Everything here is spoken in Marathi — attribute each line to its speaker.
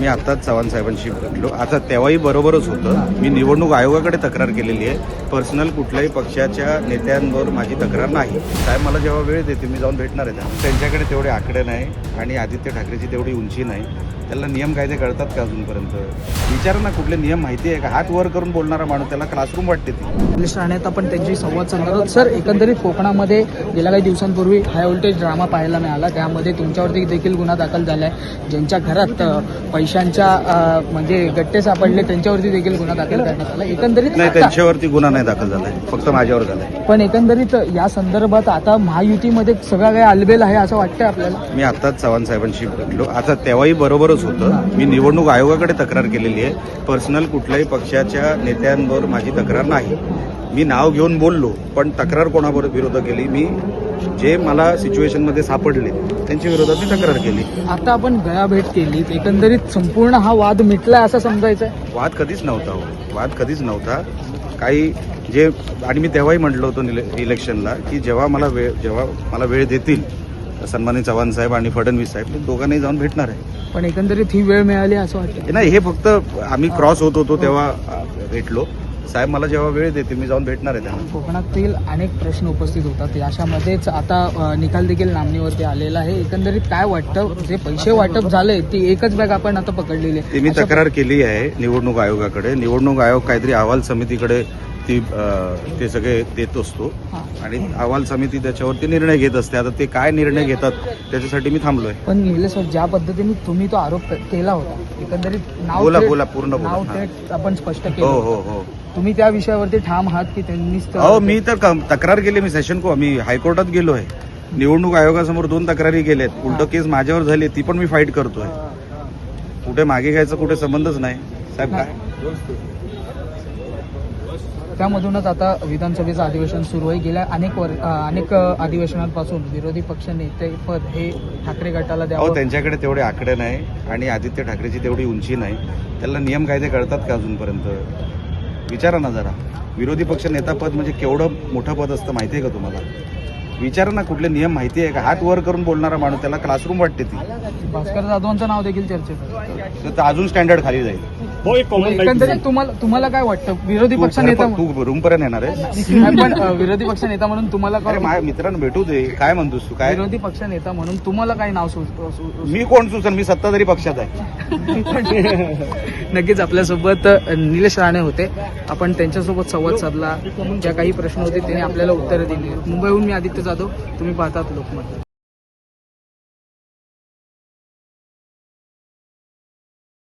Speaker 1: मी आत्ताच चव्हाण साहेबांशी भेटलो. आता तेव्हाही बरोबरच होतं. मी निवडणूक आयोगाकडे तक्रार केलेली आहे. पर्सनल कुठल्याही पक्षाच्या नेत्यांवर माझी तक्रार नाही. साहेब मला जेव्हा वेळ देते मी जाऊन भेटणार आहे. त्यांच्याकडे तेवढे आकडे नाही आणि आदित्य ठाकरेची तेवढी उंची नाही. त्याला नियम कायदे कळतात का अजूनपर्यंत? विचार ना कुठले नियम माहिती आहे का? हात वर करून बोलणारा माणूस त्याला क्लासरूम वाटते ती.
Speaker 2: पोलीस ठाण्यात आपण त्यांची संवाद साधणार आहोत. सर एकंदरीत कोकणामध्ये गेल्या काही दिवसांपूर्वी हाय व्होल्टेज ड्रामा पाहायला मिळाला. त्यामध्ये तुमच्यावरती देखील गुन्हा दाखल झाला आहे ज्यांच्या घरात पैसे अ, म्हणजे गट्टे सापडले त्यांच्यावरती देखील गुन्हा दाखल करण्यात आला. एकंदरीत
Speaker 1: नाही त्यांच्यावरती गुन्हा नाही दाखल झालाय फक्त माझ्यावर झालाय
Speaker 2: पण एकंदरीत या संदर्भात आता महायुतीमध्ये सगळं काही आलबेल आहे असं वाटतंय आपल्याला?
Speaker 1: मी आत्ताच चव्हाण साहेबांशी भेटलो आता तेव्हाही बरोबरच होतं. मी निवडणूक आयोगाकडे तक्रार केलेली आहे. पर्सनल कुठल्याही पक्षाच्या नेत्यांवर माझी तक्रार नाही. मी नाव घेऊन बोललो पण तक्रार कोणाबरोबर विरोधात केली? मी जे मला सिच्युएशनमध्ये सापडले त्यांच्या विरोधात मी तक्रार केली.
Speaker 2: आता आपण गळाभेट केली एकंदरीत संपूर्ण हा वाद मिटलाय असं समजायचं
Speaker 1: वाद कधीच नव्हता हो. वाद कधीच नव्हता. काही जे आणि मी तेव्हाही म्हटलं होतं निले- इलेक्शनला की जेव्हा मला वेळ जेव्हा मला वेळ देतील सन्मानित चव्हाण साहेब आणि फडणवीस साहेब दोघांनाही जाऊन भेटणार आहे.
Speaker 2: पण एकंदरीत ही वेळ मिळाली असं वाटतं.
Speaker 1: नाही हे फक्त आम्ही क्रॉस होत होतो तेव्हा भेटलो. साहेब मला जेव्हा वेळ देते मी जाऊन भेटणार आहे त्यांना.
Speaker 2: कोकणातील अनेक प्रश्न उपस्थित होतात. याच्यामध्येच आता निकाल देखील नामणीवरती आलेला आहे. एकंदरीत काय वाटतं? जे पैसे वाटप झाले ती एकच बॅग आपण आता पकडलेली आहे.
Speaker 1: ते मी तक्रार केली आहे निवडणूक आयोगाकडे. निवडणूक आयोग काहीतरी अहवाल समितीकडे ती ते सगळे देत असतो.
Speaker 2: हां.
Speaker 1: आणि अहवाल समिती त्याच्यावरती निर्णय घेत असते. आता ते काय निर्णय घेतात त्याच्यासाठी मी थांबलोय.
Speaker 2: पण सर, ज्या पद्धतीने तुम्ही तो आरोप केला होता एकंदरीत नाव
Speaker 1: बोला, बोला, पूर्ण बोला.
Speaker 2: नाव
Speaker 1: हां.
Speaker 2: थेट आपण स्पष्ट केलं
Speaker 1: हो. हो हो.
Speaker 2: तुम्ही त्या विषयावरती ठाम आहात की त्यांनीच तर-
Speaker 1: अहो मी तर कम- तक्रार केली मी सेशन को. मी हायकोर्टात गेलो आहे निवडणूक आयोगासमोर दोन तक्रारी गेल्यात उलट केस माझ्यावर झाली ती पण मी फाईट करतोय. कुठे मागे घ्यायचा कुठे संबंधच नाही. साहेब काय?
Speaker 2: त्यामधूनच आता विधानसभेचं अधिवेशन सुरू आहे. गेल्या अनेक वर अनेक अधिवेशनांपासून विरोधी पक्ष नेते पद हे ठाकरे गटाला द्यावं.
Speaker 1: त्यांच्याकडे तेवढे आकडे नाही आणि आदित्य ठाकरेची तेवढी उंची नाही. त्याला नियम कायदे कळतात का अजूनपर्यंत? विचारा ना जरा. विरोधी पक्ष नेता पद म्हणजे केवढं मोठं पद असतं माहिती आहे का तुम्हाला? विचारा ना कुठले नियम माहिती आहे का? हात वर करून बोलणारा माणूस त्याला क्लासरूम वाटते ती.
Speaker 2: भास्कर जाधवांचं नाव देखील चर्चेत
Speaker 1: अजून स्टँडर्ड खाली जाईल.
Speaker 2: एकंदरीत तुम्हाला तुम्हाला काय वाटतं? विरोधी पक्ष नेता
Speaker 1: तू रूम पर्यंत येणार आहे
Speaker 2: नाही, पण अ, विरोधी पक्ष नेता म्हणून तुम्हाला
Speaker 1: अरे
Speaker 2: काय
Speaker 1: माझ्या मित्रांना भेटू दे. काय म्हणतोस तू? काय?
Speaker 2: विरोधी पक्ष नेता म्हणून तुम्हाला काय नाव सुच- सु-
Speaker 1: मी कोण सुचन? मी सत्ताधारी पक्षात आहे.
Speaker 2: नक्कीच आपल्यासोबत अ, निलेश राणे होते. आपण त्यांच्यासोबत संवाद साधला. ज्या काही प्रश्न होते त्यांनी आपल्याला उत्तरं दिली. मुंबईहून मी आदित्य जाधव. तुम्ही पाहतात लोकमत.